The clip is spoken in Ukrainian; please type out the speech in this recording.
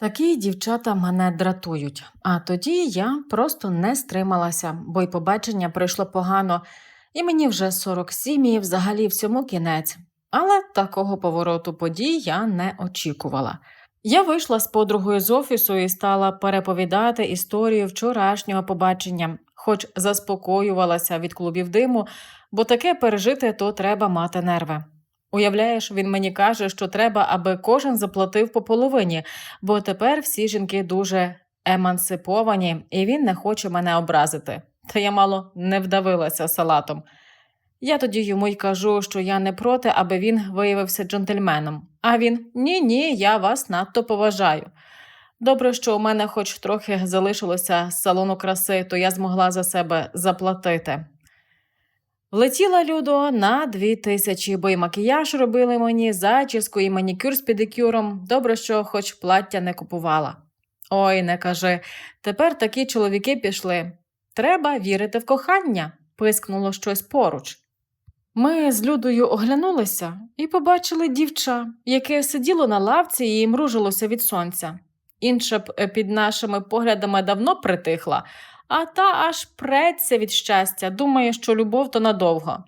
Такі дівчата мене дратують. А тоді я просто не стрималася, бо й побачення пройшло погано, і мені вже 47 і взагалі всьому кінець. Але такого повороту подій я не очікувала. Я вийшла з подругою з офісу і стала переповідати історію вчорашнього побачення, хоч заспокоювалася від клубів диму, бо таке пережити то треба мати нерви. Уявляєш, він мені каже, що треба, аби кожен заплатив по половині, бо тепер всі жінки дуже емансиповані, і він не хоче мене образити. Та я мало не вдавилася салатом. Я тоді йому й кажу, що я не проти, аби він виявився джентльменом. А він ні, ні, я вас надто поважаю. Добре, що у мене хоч трохи залишилося салону краси, то я змогла за себе заплатити. Влетіла Людо на дві тисячі, бо і макіяж робили мені, зачіску і манікюр з педикюром. Добре, що хоч плаття не купувала. Ой, не кажи, тепер такі чоловіки пішли. Треба вірити в кохання, пискнуло щось поруч. Ми з Людою оглянулися і побачили дівча, яке сиділо на лавці і мружилося від сонця. Інша б е, під нашими поглядами давно притихла, а та аж преться від щастя, думає, що любов то надовго.